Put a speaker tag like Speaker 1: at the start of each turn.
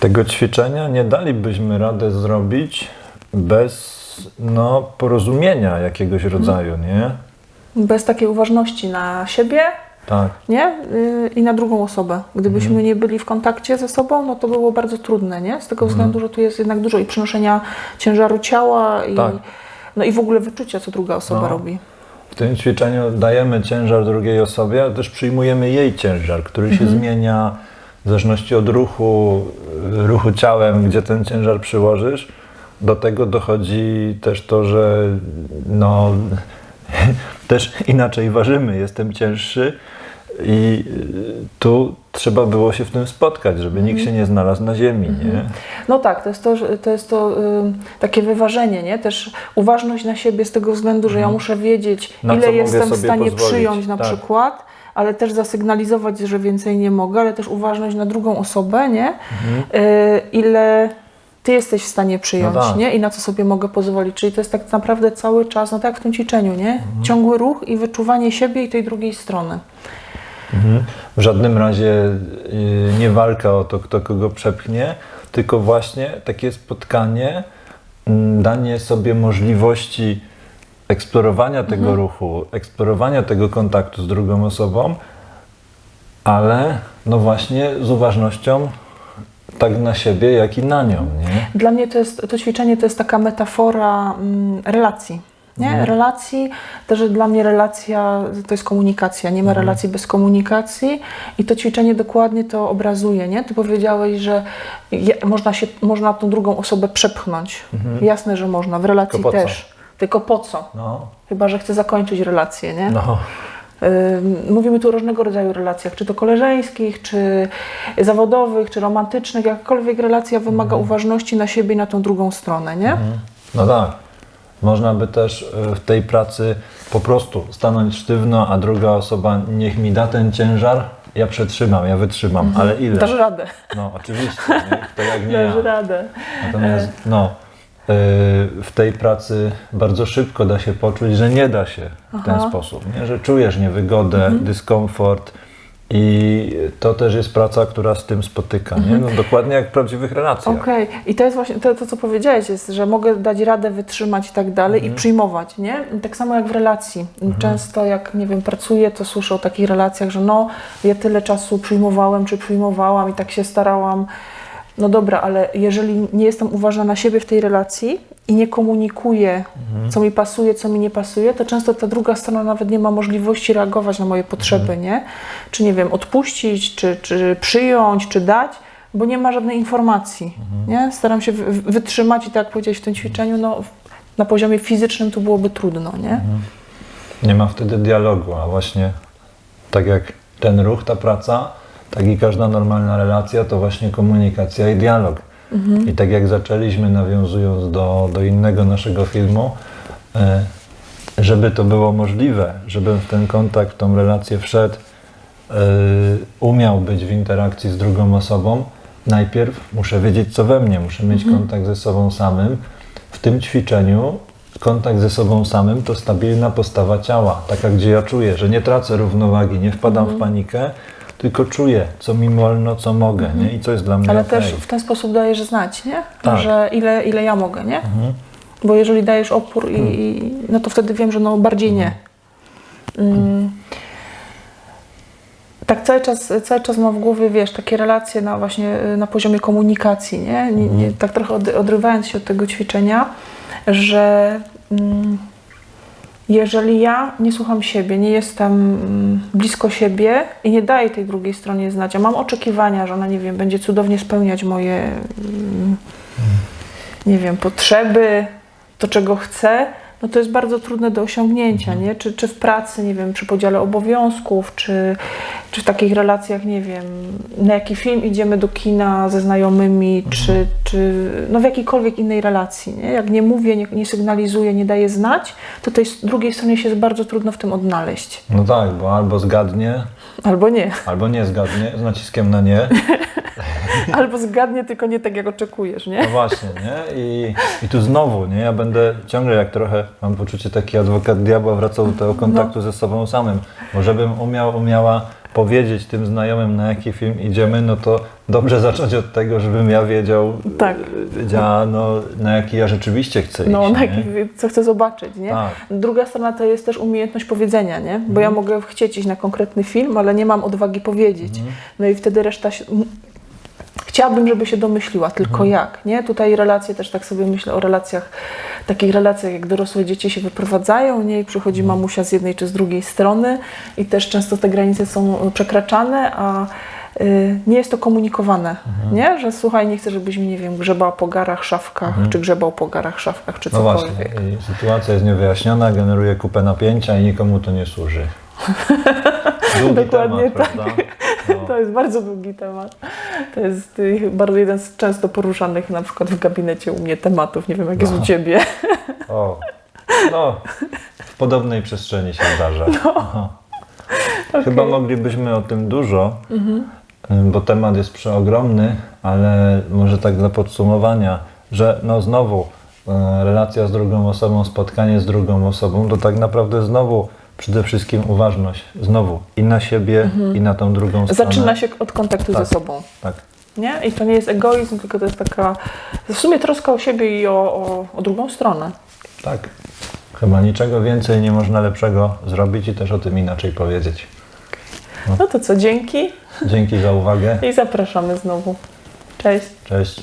Speaker 1: Tego ćwiczenia nie dalibyśmy radę zrobić bez no, porozumienia jakiegoś rodzaju, nie?
Speaker 2: Bez takiej uważności na siebie,
Speaker 1: Tak.
Speaker 2: nie? Yy, I na drugą osobę. Gdybyśmy
Speaker 1: Mhm.
Speaker 2: nie byli w kontakcie ze sobą, no to było bardzo trudne, nie? Z tego
Speaker 1: Mhm.
Speaker 2: względu, że tu jest jednak dużo i przenoszenia ciężaru ciała i,
Speaker 1: Tak.
Speaker 2: no i w ogóle wyczucia, co druga osoba
Speaker 1: No.
Speaker 2: robi.
Speaker 1: W tym ćwiczeniu dajemy ciężar drugiej osobie, ale też przyjmujemy jej ciężar, który się zmienia w zależności od ruchu, y, ruchu ciałem, gdzie ten ciężar przyłożysz. Do tego dochodzi też to, że no, też inaczej ważymy, jestem cięższy i y, tu trzeba było się w tym spotkać, żeby nikt się nie znalazł na ziemi, nie?
Speaker 2: No tak, to jest to, to, jest to ym, takie wyważenie, nie? Też uważność na siebie z tego względu, że ja muszę wiedzieć,
Speaker 1: Mhm. Na
Speaker 2: ile jestem w stanie
Speaker 1: pozwolić,
Speaker 2: przyjąć na
Speaker 1: tak.
Speaker 2: przykład, ale też zasygnalizować, że więcej nie mogę, ale też uważność na drugą osobę, nie? Y, ile ty jesteś w stanie przyjąć,
Speaker 1: Mhm. No tak.
Speaker 2: nie? I na co sobie mogę pozwolić. Czyli to jest tak naprawdę cały czas, no tak jak w tym ćwiczeniu, nie?
Speaker 1: Mhm.
Speaker 2: Ciągły ruch i wyczuwanie siebie i tej drugiej strony.
Speaker 1: Mhm. W żadnym razie y, nie walka o to, kto kogo przepchnie, tylko właśnie takie spotkanie, mm, danie sobie możliwości eksplorowania tego ruchu, eksplorowania tego kontaktu z drugą osobą, ale no właśnie z uważnością tak na siebie, jak i na nią, nie?
Speaker 2: Dla mnie to, jest, to ćwiczenie to jest taka metafora mm, relacji. Nie?
Speaker 1: Mhm.
Speaker 2: Relacji, też dla mnie relacja to jest komunikacja. Nie ma
Speaker 1: Mhm.
Speaker 2: relacji bez komunikacji i to ćwiczenie dokładnie to obrazuje. Nie? Ty powiedziałeś, że je, można, się, można tą drugą osobę przepchnąć. Jasne, że można. W relacji
Speaker 1: Mhm.
Speaker 2: Też. Tylko po co?
Speaker 1: No,
Speaker 2: Chyba, że chcę zakończyć relację, nie?
Speaker 1: no.
Speaker 2: Mówimy tu o różnego rodzaju relacjach, czy to koleżeńskich, czy zawodowych, czy romantycznych. Jakakolwiek relacja wymaga uważności na siebie i na tą drugą stronę, nie?
Speaker 1: No tak. Można by też y, w tej pracy po prostu stanąć sztywno, a druga osoba niech mi da ten ciężar, ja przetrzymam, ja wytrzymam, ale ile?
Speaker 2: Dasz radę.
Speaker 1: No oczywiście, nie? to jak nie ja.
Speaker 2: Dasz radę.
Speaker 1: Natomiast no, w tej pracy bardzo szybko da się poczuć, że nie da się w ten
Speaker 2: Aha.
Speaker 1: sposób, nie? że czujesz niewygodę, dyskomfort i to też jest praca, która z tym spotyka, nie? No, dokładnie jak w prawdziwych relacjach.
Speaker 2: Okej, i to jest właśnie to, to, co powiedziałeś, jest, że mogę dać radę, wytrzymać i tak dalej i przyjmować, nie? Tak samo jak w relacji. Często jak, nie wiem, pracuję, to słyszę o takich relacjach, że no, ja tyle czasu przyjmowałem czy przyjmowałam i tak się starałam. No dobra, ale jeżeli nie jestem uważna na siebie w tej relacji i nie komunikuję, co mi pasuje, co mi nie pasuje, to często ta druga strona nawet nie ma możliwości reagować na moje potrzeby, nie? Czy nie wiem, odpuścić, czy, czy przyjąć, czy dać, bo nie ma żadnej informacji, nie? Staram się wy- wy- wytrzymać i tak jak powiedziałeś w tym ćwiczeniu, no, na poziomie fizycznym to byłoby trudno, nie?
Speaker 1: Nie ma wtedy dialogu, a właśnie tak jak ten ruch, ta praca, tak i każda normalna relacja to właśnie komunikacja i dialog. I tak jak zaczęliśmy, nawiązując do, do innego naszego filmu, e, żeby to było możliwe, żebym w ten kontakt, w tą relację wszedł, e, umiał być w interakcji z drugą osobą, najpierw muszę wiedzieć, co we mnie, muszę mieć kontakt ze sobą samym. W tym ćwiczeniu kontakt ze sobą samym to stabilna postawa ciała, taka, gdzie ja czuję, że nie tracę równowagi, nie wpadam w panikę, tylko czuję, co mi wolno, co mogę, nie? I co jest dla mnie
Speaker 2: Ale
Speaker 1: okej.
Speaker 2: też w ten sposób dajesz znać, nie?
Speaker 1: Tak.
Speaker 2: Że ile, ile ja mogę, nie? Bo jeżeli dajesz opór, i, i, no to wtedy wiem, że no bardziej nie. Mm. Tak cały czas, cały czas mam w głowie, wiesz, takie relacje na właśnie y, na poziomie komunikacji, nie? nie, nie tak trochę od, odrywając się od tego ćwiczenia, że mm, jeżeli ja nie słucham siebie, nie jestem mm, blisko siebie i nie daję tej drugiej stronie znać, a mam oczekiwania, że ona, nie wiem, będzie cudownie spełniać moje, mm, nie wiem, potrzeby, to czego chcę, no to jest bardzo trudne do osiągnięcia, nie? Czy, czy w pracy, nie wiem, przy podziale obowiązków, czy, czy w takich relacjach, nie wiem, na jaki film idziemy do kina ze znajomymi, czy, czy no w jakiejkolwiek innej relacji, nie? Jak nie mówię, nie, nie sygnalizuję, nie daję znać, to tej drugiej stronie się jest bardzo trudno w tym odnaleźć.
Speaker 1: No tak, bo albo zgadnie,
Speaker 2: Albo nie.
Speaker 1: albo nie zgadnie, z naciskiem na nie.
Speaker 2: Albo zgadnie, tylko nie tak, jak oczekujesz, nie?
Speaker 1: No właśnie, nie? I, I tu znowu, nie? Ja będę ciągle jak trochę, mam poczucie taki adwokat diabła, wracał do tego kontaktu ze sobą samym. Bo żebym umiał, umiała powiedzieć tym znajomym, na jaki film idziemy, no to dobrze zacząć od tego, żebym ja wiedział,
Speaker 2: Tak.
Speaker 1: wiedziała, no, na jaki ja rzeczywiście chcę
Speaker 2: No,
Speaker 1: iść.
Speaker 2: na
Speaker 1: nie?
Speaker 2: jaki, co chcę zobaczyć, nie?
Speaker 1: Tak.
Speaker 2: Druga strona to jest też umiejętność powiedzenia, nie? Bo
Speaker 1: Mhm.
Speaker 2: ja mogę chcieć iść na konkretny film, ale nie mam odwagi powiedzieć.
Speaker 1: Mhm.
Speaker 2: No i wtedy reszta się... Chciałabym, żeby się domyśliła, tylko
Speaker 1: Mhm.
Speaker 2: jak, nie? Tutaj relacje, też tak sobie myślę o relacjach, takich relacjach, jak dorosłe dzieci się wyprowadzają, nie? I przychodzi
Speaker 1: Mhm.
Speaker 2: mamusia z jednej czy z drugiej strony i też często te granice są przekraczane, a y, nie jest to komunikowane,
Speaker 1: Mhm.
Speaker 2: nie? Że słuchaj, nie chcę, żebyś mi, nie wiem, grzebał po garach, szafkach, czy grzebał po garach, szafkach, czy
Speaker 1: Mhm. No
Speaker 2: cokolwiek.
Speaker 1: właśnie, i sytuacja jest niewyjaśniona, generuje kupę napięcia i nikomu to nie służy. Długi
Speaker 2: Dokładnie
Speaker 1: temat,
Speaker 2: tak.
Speaker 1: prawda? No.
Speaker 2: To jest bardzo długi temat. To jest y, bardzo jeden z często poruszanych na przykład w gabinecie u mnie tematów. Nie wiem, jak jest u Ciebie.
Speaker 1: O, no, w podobnej przestrzeni się zdarza. Aha. Chyba moglibyśmy o tym dużo, ym, bo temat jest przeogromny, ale może tak dla podsumowania, że no znowu e, relacja z drugą osobą, spotkanie z drugą osobą, to tak naprawdę znowu przede wszystkim uważność. Znowu i na siebie, i na tą drugą stronę.
Speaker 2: Zaczyna się od kontaktu
Speaker 1: Tak.
Speaker 2: ze sobą.
Speaker 1: Tak.
Speaker 2: Nie? I to nie jest egoizm, tylko to jest taka w sumie troska o siebie i o, o, o drugą stronę.
Speaker 1: Tak. Chyba niczego więcej nie można lepszego zrobić i też o tym inaczej powiedzieć.
Speaker 2: No to co, dzięki
Speaker 1: Dzięki za uwagę.
Speaker 2: i zapraszamy znowu. Cześć.
Speaker 1: Cześć.